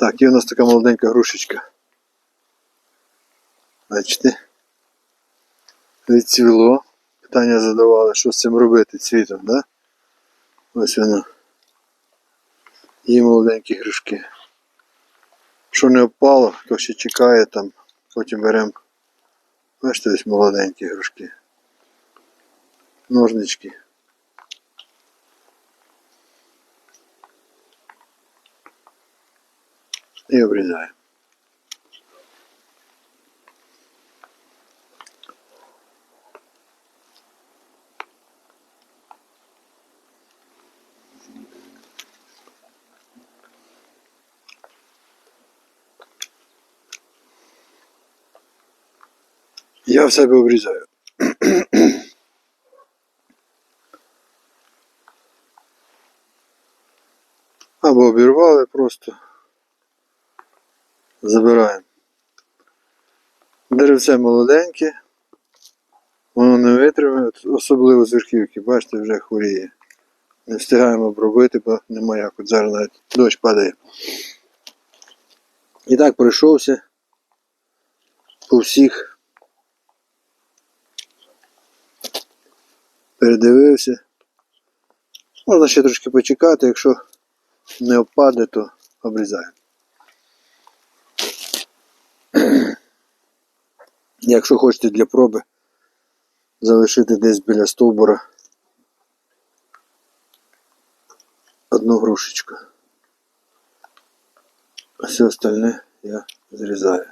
Так, є у нас така молоденька грушечка. Бачите? Відцвіло. Питання задавали, що з цим робити цвітом, да? Ось воно. Є молоденькі грушки. Що не впало, то ще чекає там, потім беремо. Бачите, ось молоденькі грушки. Ножнички. І обрізаємо. Я в себе обрізаю. Або обірвали просто. Забираємо. Деревце молоденьке. Воно не витримає, особливо з верхівки, бачите, вже хворіє. Не встигаємо обробити, бо немає як. От зараз навіть дощ падає. І так пройшовся по всіх. Передивився. Можна ще трошки почекати, якщо не опаде, то обрізаємо. Якщо хочете для проби залишити десь біля стовбура одну грушечку. А все остальне я зрізаю.